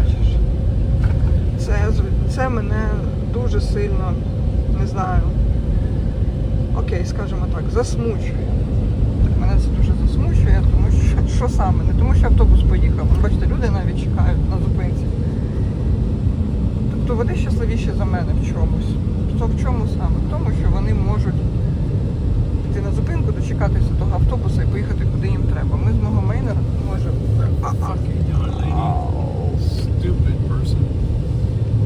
побачиш. Це, це мене дуже сильно, не знаю, окей, скажімо так, засмучує. Мене це дуже засмучує, тому що що саме? Не тому, що автобус поїхав. Бачите, люди навіть чекають на зупинці. Тобто вони щасливіші за мене в чомусь. То в чому саме? В тому, що вони можуть піти на зупинку, дочекатися того автобуса і поїхати куди їм треба. Ми з мого мейнера можемо. Fucking young lady. Stupid person.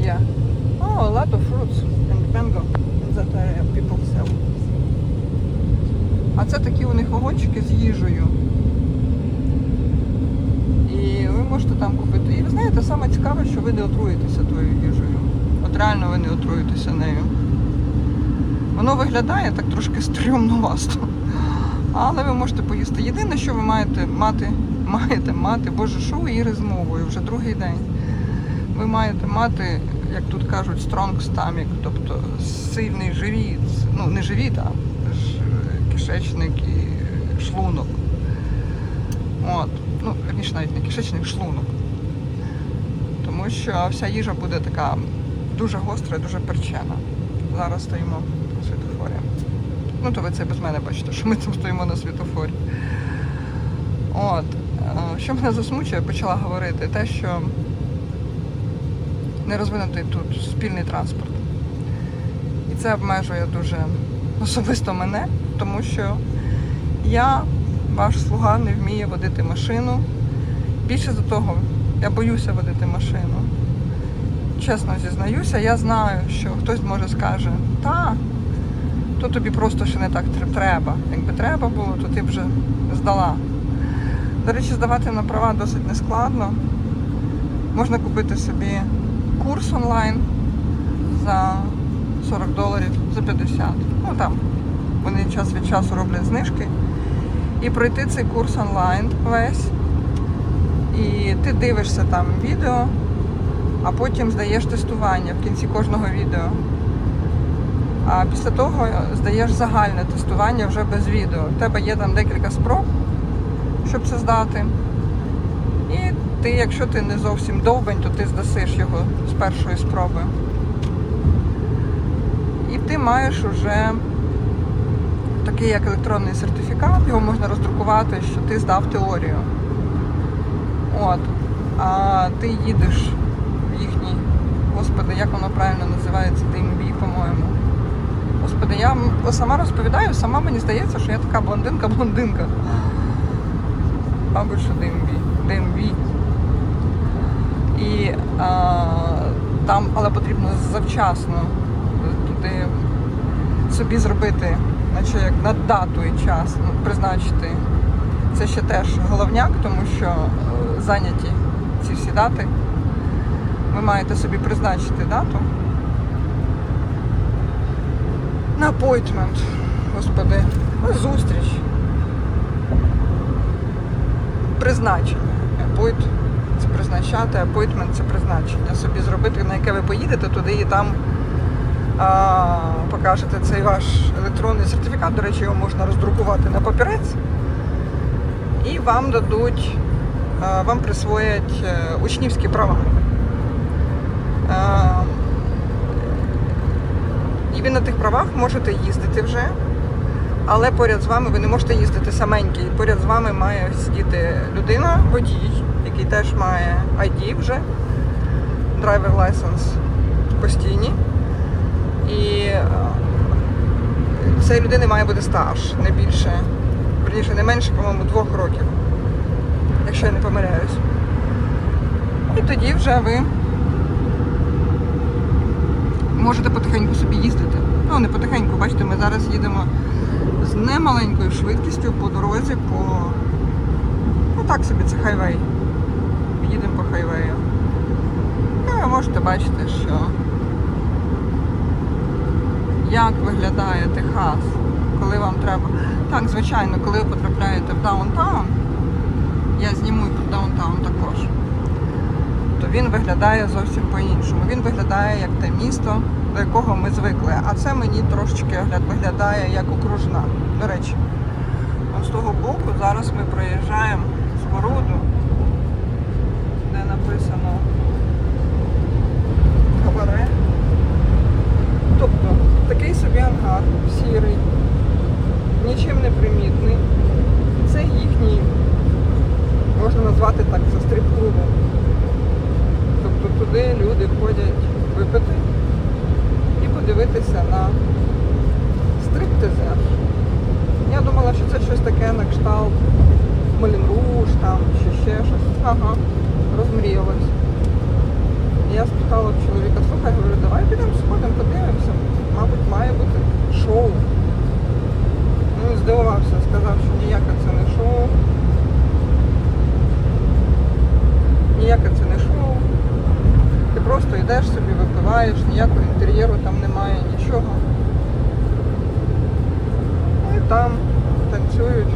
Yeah. Oh, a lot of fruits and mango in that area people sell. А це такі у них вагончики з їжею. І ви можете там купити. І ви знаєте, саме цікаве, що ви не отруєтеся тою їжею. От реально ви не отруєтеся нею. Воно виглядає так трошки стрьомновасто. Але ви можете поїсти. Єдине, що ви маєте мати, маєте мати, боже, що ви Іри з мовою вже другий день. Ви маєте мати, як тут кажуть, strong stomach, тобто сильний живіт. Ну, не живіт, а кишечник і шлунок. От. Ну, верніше навіть не кишечник, шлунок. Тому що вся їжа буде така дуже гостра, і дуже перчена. Зараз стоїмо на світофорі. Ну, то ви це без мене бачите, що ми там стоїмо на світофорі. От. Е, Що мене засмучує, почала говорити, те, що не розвинутий тут спільний транспорт. І це обмежує дуже особисто мене, тому що я, ваш слуга, не вміє водити машину. Більше до того, я боюся водити машину. Чесно зізнаюся, я знаю, що хтось може скаже, та, то тобі просто ще не так треба. Якби треба було, то ти б вже здала. До речі, здавати на права досить нескладно. Можна купити собі курс онлайн за 40 доларів, за 50. Ну там вони час від часу роблять знижки. І пройти цей курс онлайн весь. І ти дивишся там відео, а потім здаєш тестування в кінці кожного відео. А після того здаєш загальне тестування вже без відео. У тебе є там декілька спроб, щоб це здати. І ти, якщо ти не зовсім довбень, то ти здасиш його з першої спроби. І ти маєш уже такий як електронний сертифікат, його можна роздрукувати, що ти здав теорію. От. А ти їдеш господи, як воно правильно називається, DMV, по-моєму. Господи, я сама розповідаю, сама мені здається, що я така блондинка-блондинка. Мабуть, що DMV. DMV. І а, там, але потрібно завчасно туди собі зробити, наче як на дату і час ну, призначити. Це ще теж головняк, тому що е, зайняті ці всі дати. Ви маєте собі призначити дату. На appointment, господи, ну, зустріч. Призначення. Appoint – це призначати, appointment – це призначення. Собі зробити, на яке ви поїдете туди і там а, покажете цей ваш електронний сертифікат. До речі, його можна роздрукувати на папірець. І вам дадуть, а, вам присвоять е, учнівські права. І ви на тих правах можете їздити вже, але поряд з вами ви не можете їздити саменький. Поряд з вами має сидіти людина, водій, який теж має ID вже, driver license постійні. І е, цієї людини має бути стаж не більше, верніше, не менше, по-моєму, двох років, якщо я не помиляюсь. І тоді вже ви можете потихеньку собі їздити. Ну, не потихеньку, бачите, ми зараз їдемо з немаленькою швидкістю по дорозі, по. Ну так собі, це хайвей. Їдемо по хайвею. Ну, ви можете бачити, що як виглядає Техас, коли вам треба. Так, звичайно, коли ви потрапляєте в даунтаун, я зніму і про даунтаун також то він виглядає зовсім по-іншому. Він виглядає як те місто, до якого ми звикли. А це мені трошечки виглядає як окружна. До речі, з того боку зараз ми проїжджаємо споруду, де написано кабаре. Тобто такий собі ангар, сірий, нічим не примітний. Це їхній, можна назвати так, це стрип-клубом. Тобто туди люди ходять випити і подивитися на стриптизер. Я думала, що це щось таке на кшталт Молін Руж там чи ще щось. Ага, розмріялась. Я спитала чоловіка, слухай, говорю, давай підемо сходимо, подивимося. Мабуть, має бути шоу. Ну, він здивувався, сказав, що ніяке це не шоу. Ніяке це просто йдеш собі, випиваєш, ніякого інтер'єру там немає, нічого. Ну і там танцюють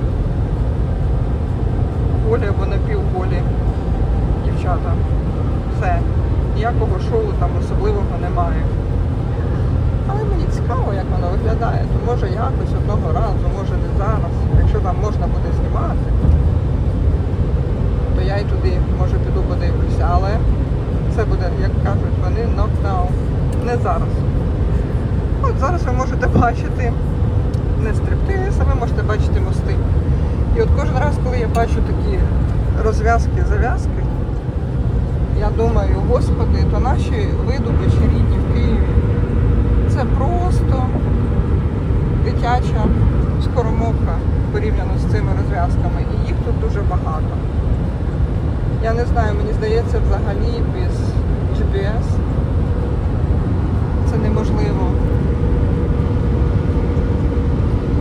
голі або напівголі дівчата. Все. Ніякого шоу там особливого немає. Але мені цікаво, як воно виглядає. То може якось одного разу, може не зараз. Якщо там можна буде знімати, то я й туди може піду подивлюся. Але це буде, як кажуть вони, нокдаун. Не зараз. От зараз ви можете бачити не стриптиз, а ви можете бачити мости. І от кожен раз, коли я бачу такі розв'язки, зав'язки, я думаю, господи, то наші видобичі рідні в Києві. Це просто дитяча скоромовка порівняно з цими розв'язками. І їх тут дуже багато. Я не знаю, мені здається, взагалі без GPS це неможливо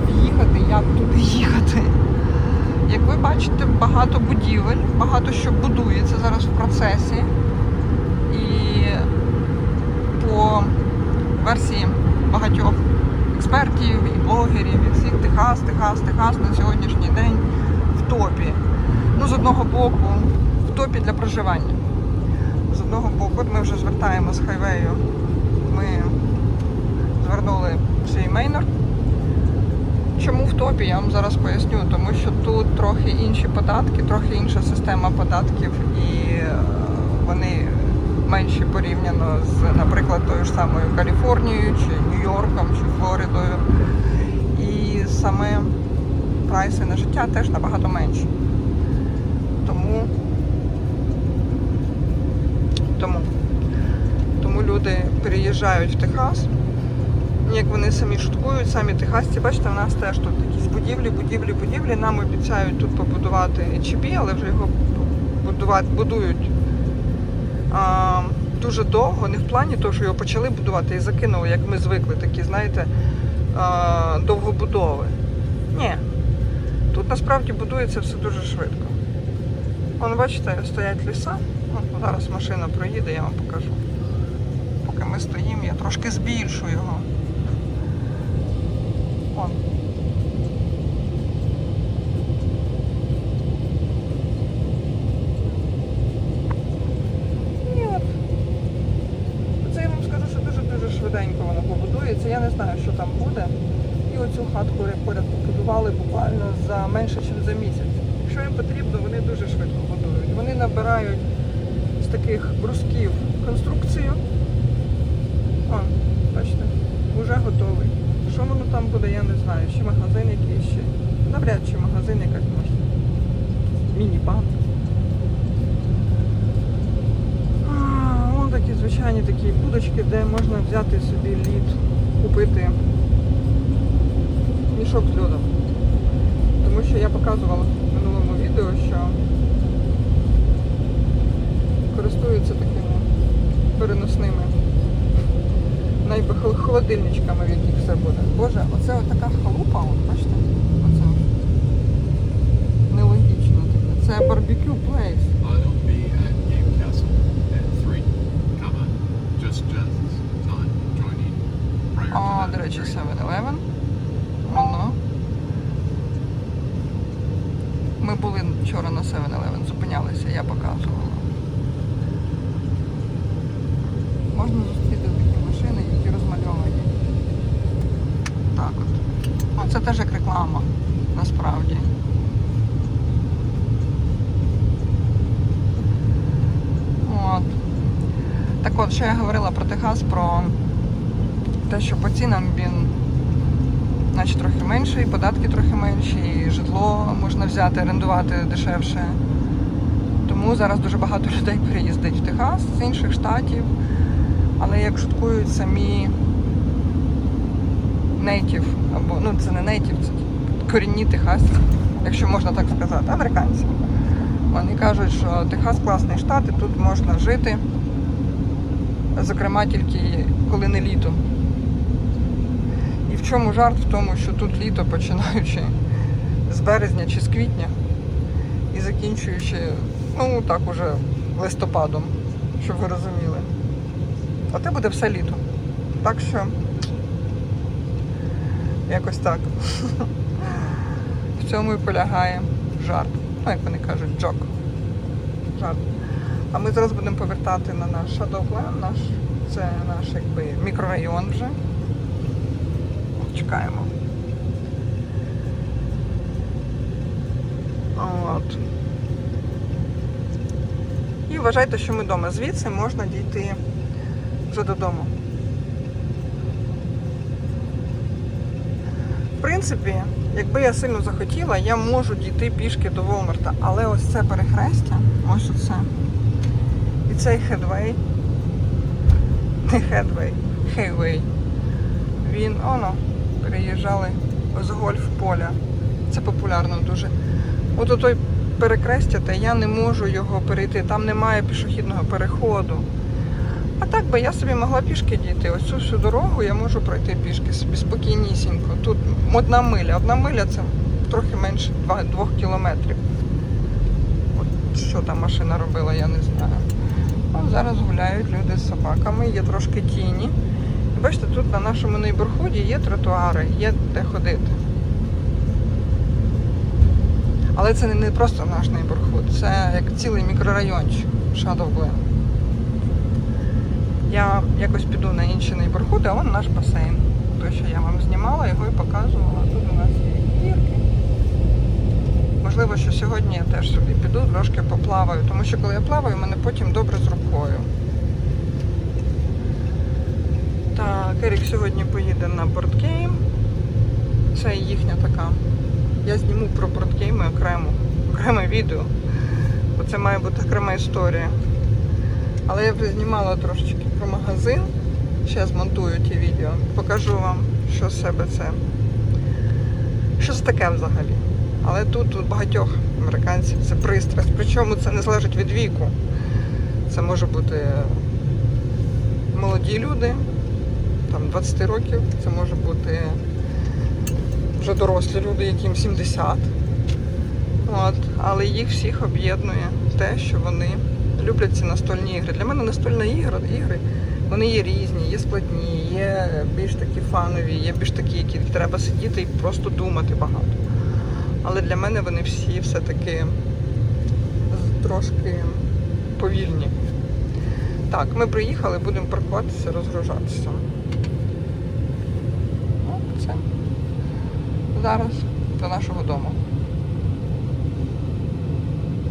в'їхати, як туди їхати. Як ви бачите, багато будівель, багато що будується зараз в процесі. І по версії багатьох експертів і блогерів, і всіх Техас, Техас, Техас на сьогоднішній день в топі. Ну, з одного боку, топі для проживання. З одного боку, ми вже звертаємо з хайвею. Ми звернули свій мейнор. Чому в топі, я вам зараз поясню, тому що тут трохи інші податки, трохи інша система податків, і е, вони менші порівняно з, наприклад, тою ж самою Каліфорнією, чи Нью-Йорком, чи Флоридою. І саме прайси на життя теж набагато менші. Тому, тому, тому люди переїжджають в Техас. Як вони самі шуткують, самі техасці, бачите, в нас теж тут якісь будівлі, будівлі, будівлі. Нам обіцяють тут побудувати HB, але вже його будувати, будують а, дуже довго, не в плані того, що його почали будувати і закинули, як ми звикли, такі, знаєте, а, довгобудови. Ні. Тут насправді будується все дуже швидко. Вон, бачите, стоять ліса. От зараз машина проїде, я вам покажу. Поки ми стоїмо, я трошки збільшу його. Вон. І от. Це я вам скажу, що дуже-дуже швиденько воно побудується. Я не знаю, що там буде. І оцю хатку поряд побудували буквально за менше, ніж за місяць. Якщо їм потрібно, вони дуже швидко будують. Вони набирають з таких брусків конструкцію. О, бачите, вже готовий. Що воно там буде, я не знаю. Чи магазин якийсь ще. Навряд чи магазин якась може. Міні-банк. А, Вон такі звичайні такі будочки, де можна взяти собі лід, купити мішок з льодом. Тому що я показувала в минулому відео, що користуються такими переносними холодильничками, в яких все буде. Боже, оце отака халупа, от, бачите? Оце нелогічно таке. Це барбекю плейс. I'll be at Game Castle at 3, comma, just Jen's time joining prior to О, до речі, 7-Eleven. Воно. Ми були вчора на 7-Eleven, зупинялися, я показувала. Можна теж як реклама, насправді. От. Так от, що я говорила про Техас, про те, що по цінам він наче трохи менший, податки трохи менші, і житло можна взяти, орендувати дешевше. Тому зараз дуже багато людей переїздить в Техас з інших штатів, але як шуткують самі нейтів, або ну це не нейтів, це корінні техасці, якщо можна так сказати, американці. Вони кажуть, що Техас класний штат, і тут можна жити, зокрема тільки коли не літо. І в чому жарт? В тому, що тут літо починаючи з березня чи з квітня і закінчуючи, ну так уже листопадом, щоб ви розуміли. А те буде все літо. Так що якось так. В цьому і полягає жарт. Ну, як вони кажуть, джок. Жарт. А ми зараз будемо повертати на наш Shadowland, наш, це наш якби мікрорайон вже. Чекаємо. От. І вважайте, що ми вдома. Звідси можна дійти вже додому. В принципі, якби я сильно захотіла, я можу дійти пішки до Волмарта, але ось це перехрестя, ось оце. І цей хедвей, не хедвей, хейвей, він, оно, переїжджали з гольф поля. Це популярно дуже. От отой перекрестя, та я не можу його перейти, там немає пішохідного переходу. А так би я собі могла пішки дійти. Ось цю всю дорогу я можу пройти пішки собі спокійнісінько. Тут одна миля. Одна миля це трохи менше 2, 2 кілометрів. От що там машина робила, я не знаю. От зараз гуляють люди з собаками, є трошки тіні. І бачите, тут на нашому нейборхуді є тротуари, є де ходити. Але це не просто наш нейборхуд, це як цілий мікрорайончик Shadow Glen. Я якось піду на інші нейборхуди, а вон наш басейн. Той, що я вам знімала, його і показувала. Тут у нас є гірки. Можливо, що сьогодні я теж сюди піду, трошки поплаваю, тому що коли я плаваю, мене потім добре з рукою. Так, Ерік сьогодні поїде на бордгейм. Це їхня така. Я зніму про бордгейми окремо, окреме відео. Бо це має бути окрема історія. Але я вже знімала трошечки про магазин. Ще змонтую ті відео. Покажу вам, що з себе це. Що це таке взагалі. Але тут у багатьох американців це пристрасть. Причому це не залежить від віку. Це може бути молоді люди, там 20 років, це може бути вже дорослі люди, яким 70. От. Але їх всіх об'єднує те, що вони люблять ці настольні ігри. Для мене настольні ігри, ігри вони є різні, є складні, є більш такі фанові, є більш такі, які треба сидіти і просто думати багато. Але для мене вони всі все-таки трошки повільні. Так, ми приїхали, будемо паркуватися, розгружатися. Ну, це зараз до нашого дому.